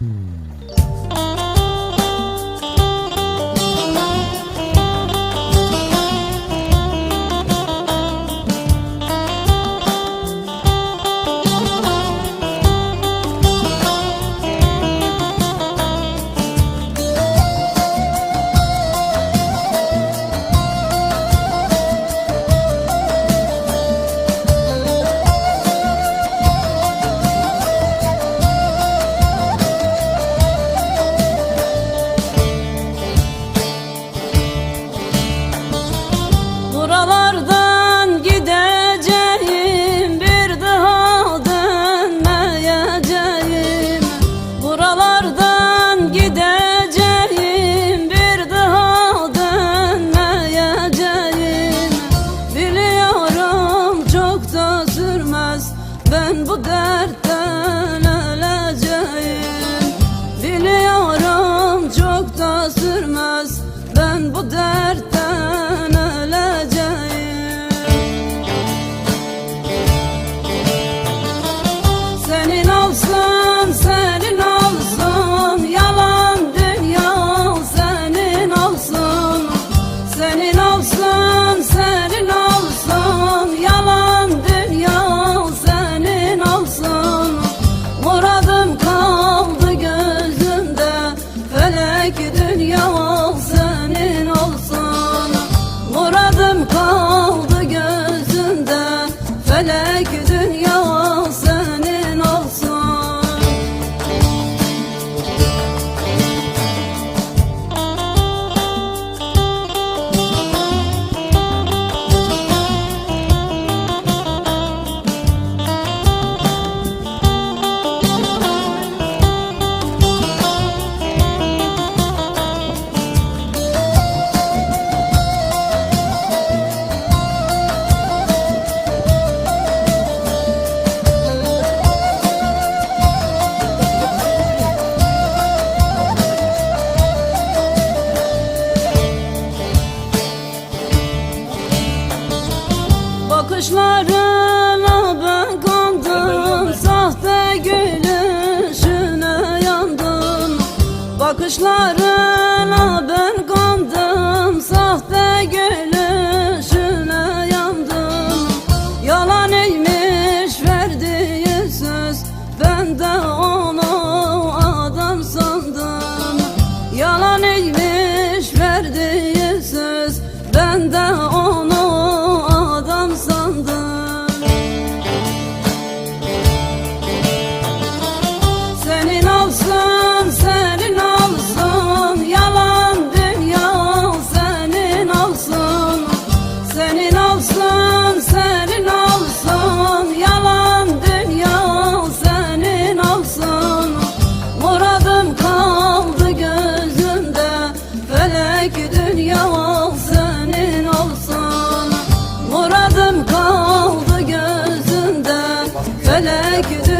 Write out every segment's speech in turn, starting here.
嗯。Ben bu dertten öleceğim. Biliyorum çok da sürmez. Ben bu dertten Bakışlarına ben kandım Sahte gülüşüne yandım Bakışlarına ben kandım Sahte gülüşüne yandım Yalan eymiş verdiği söz Ben de onu olsun, senin olsun Yalan dünya senin olsun. Muradım kaldı gözümde Felek dünya senin olsun. Muradım kaldı gözümde Felek dünya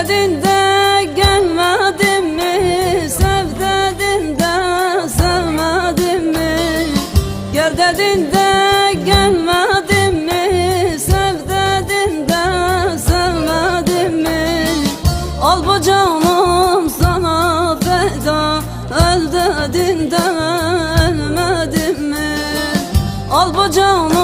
dedin de gelmedin mi? Sev de sevmedin mi? Gel de gelmedin mi? Sev de sevmedin mi? Al bu sana feda Öl dedin de ölmedin mi? Al bu canım